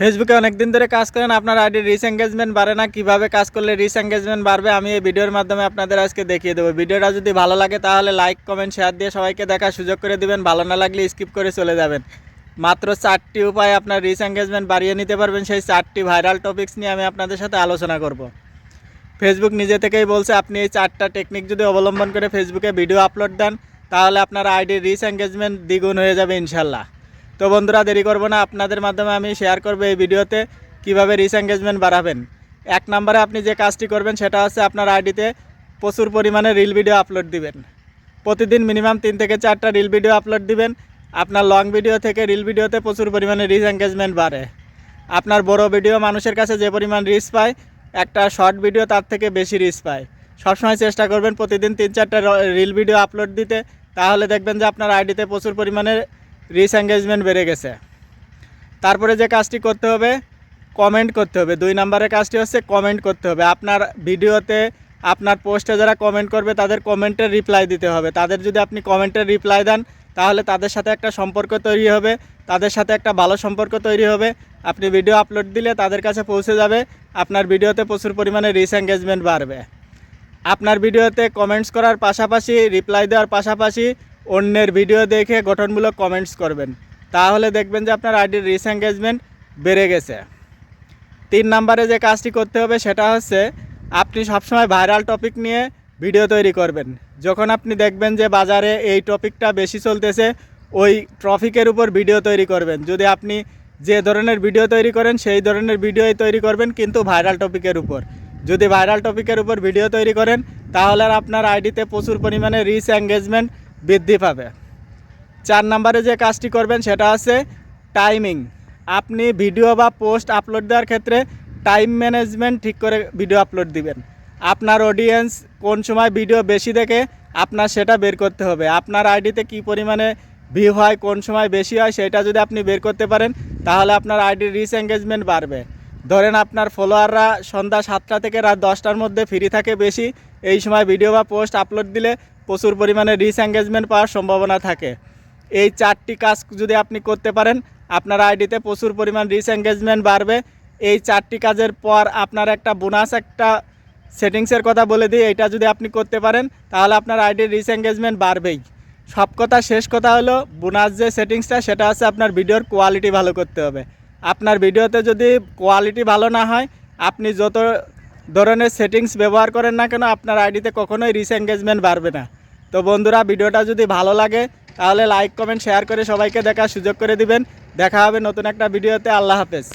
ফেসবুকে অনেক দিন ধরে কাজ করেন, আপনার আইডি রিচ এঙ্গেজমেন্ট বাড়ে না? কীভাবে কাজ করলে রিচ এঙ্গেজমেন্ট বাড়বে? আমি এই ভিডিওর মাধ্যমে আপনাদের আজকে দেখিয়ে দেবো। ভিডিওটা যদি ভালো লাগে তাহলে লাইক কমেন্ট শেয়ার দিয়ে সবাইকে দেখার সুযোগ করে দিবেন। ভালো না লাগলে স্কিপ করে চলে যাবেন। মাত্র চারটি উপায় আপনার রিচ এঙ্গেজমেন্ট বাড়িয়ে নিতে পারবেন। সেই চারটি ভাইরাল টপিকস নিয়ে আমি আপনাদের সাথে আলোচনা করব। ফেসবুক নিজে থেকেই বলছে, আপনি এই চারটা টেকনিক যদি অবলম্বন করে ফেসবুকে ভিডিও আপলোড দেন, তাহলে আপনার আইডির রিচ এঙ্গেজমেন্ট দ্বিগুণ হয়ে যাবে ইনশাল্লাহ। তো বন্ধুরা, দেরি করব না। আপনাদের মাধ্যমে আমি শেয়ার করব এই ভিডিওতে কীভাবে রিচ এঙ্গেজমেন্ট বাড়াবেন। এক নম্বরে আপনি যে কাজটি করবেন, সেটা হচ্ছে আপনার আইডিতে প্রচুর পরিমাণে রিল ভিডিও আপলোড দিবেন। প্রতিদিন মিনিমাম তিন থেকে চারটা রিল ভিডিও আপলোড দিবেন। আপনার লং ভিডিও থেকে রিল ভিডিওতে প্রচুর পরিমাণে রিচ এঙ্গেজমেন্ট বাড়ে। আপনার বড় ভিডিও মানুষের কাছে যে পরিমাণ রিচ পায়, একটা শর্ট ভিডিও তার থেকে বেশি রিচ পায়। সবসময় চেষ্টা করবেন প্রতিদিন তিন চারটা রিল ভিডিও আপলোড দিতে। তাহলে দেখবেন যে আপনার আইডিতে প্রচুর পরিমাণে রিচ এঙ্গেজমেন্ট বেড়ে গেছে। তারপরে যে কাজটি করতে হবে কমেন্ট করতে হবে। দুই নম্বরের কাজটি হচ্ছে কমেন্ট করতে হবে। আপনার ভিডিওতে, আপনার পোস্টে যারা কমেন্ট করবে, তাদের কমেন্টের রিপ্লাই দিতে হবে। তাদের যদি আপনি কমেন্টের রিপ্লাই দেন, তাহলে তাদের সাথে একটা সম্পর্ক তৈরি হবে। তাদের সাথে একটা ভালো সম্পর্ক তৈরি হবে। আপনি ভিডিও আপলোড দিলে তাদের কাছে পৌঁছে যাবে। আপনার ভিডিওতে প্রচুর পরিমাণে রিচ এঙ্গেজমেন্ট বাড়বে। আপনার ভিডিওতে কমেন্টস করার পাশাপাশি রিপ্লাই দেওয়ার পাশাপাশি অন্যের ভিডিও দেখে গঠনমূলক কমেন্টস করবেন। তাহলে দেখবেন যে আপনার আইডির রিচ এঙ্গেজমেন্ট বেড়ে গেছে। তিন নম্বরে যে কাজটি করতে হবে সেটা হচ্ছে, আপনি সবসময় ভাইরাল টপিক নিয়ে ভিডিও তৈরি করবেন। যখন আপনি দেখবেন যে বাজারে এই টপিকটা বেশি চলতেছে, ওই ট্রফিকের উপর ভিডিও তৈরি করবেন। যদি আপনি যে ধরনের ভিডিও তৈরি করেন, সেই ধরনের ভিডিওই তৈরি করবেন, কিন্তু ভাইরাল টপিকের উপর। যদি ভাইরাল টপিকের উপর ভিডিও তৈরি করেন, তাহলে আপনার আইডিতে প্রচুর পরিমাণে রিচ এঙ্গেজমেন্ট বৃদ্ধি পাবে। চার নম্বরে যে কাজটি করবেন, সেটা হচ্ছে টাইমিং আপনি ভিডিও বা পোস্ট আপলোড দেওয়ার ক্ষেত্রে টাইম ম্যানেজমেন্ট ঠিক করে ভিডিও আপলোড দিবেন। আপনার অডিয়েন্স কোন সময় ভিডিও বেশি দেখে, আপনার সেটা বের করতে হবে। আপনার আইডিতে কি পরিমাণে ভিউ হয়, কোন সময় বেশি হয়, সেটা যদি আপনি বের করতে পারেন, তাহলে আপনার আইডির রিচ এঙ্গেজমেন্ট বাড়বে। ধরেন আপনার ফলোয়াররা সন্ধ্যা সাতটা থেকে রাত দশটার মধ্যে ফ্রি থাকে বেশি, এই সময় ভিডিও বা পোস্ট আপলোড দিলে প্রচুর পরিমাণে রিচ এঙ্গেজমেন্ট পাওয়ার সম্ভাবনা থাকে। এই চারটি কাজ যদি আপনি করতে পারেন, আপনার আইডিতে প্রচুর পরিমাণ রিচ এঙ্গেজমেন্ট বাড়বে। এই চারটি কাজের পর আপনার একটা বোনাস একটা সেটিংসের কথা বলে দিই এটা যদি আপনি করতে পারেন, তাহলে আপনার আইডির রিচ এঙ্গেজমেন্ট বাড়বেই। সব কথা শেষ কথা হলো বোনাস যে সেটিংসটা সেটা হচ্ছে আপনার ভিডিওর কোয়ালিটি ভালো করতে হবে। আপনার ভিডিওতে যদি কোয়ালিটি ভালো না হয়, আপনি যত ধরনের সেটিংস ব্যবহার করেন না কেন, আপনার আইডিতে কখনোই রিস এঙ্গেজমেন্ট বাড়বে না। তো বন্ধুরা, ভিডিওটা যদি ভালো লাগে, তাহলে লাইক কমেন্ট শেয়ার করে সবাইকে দেখার সুযোগ করে দিবেন। দেখা হবে নতুন একটা ভিডিওতে। আল্লাহ হাফেজ।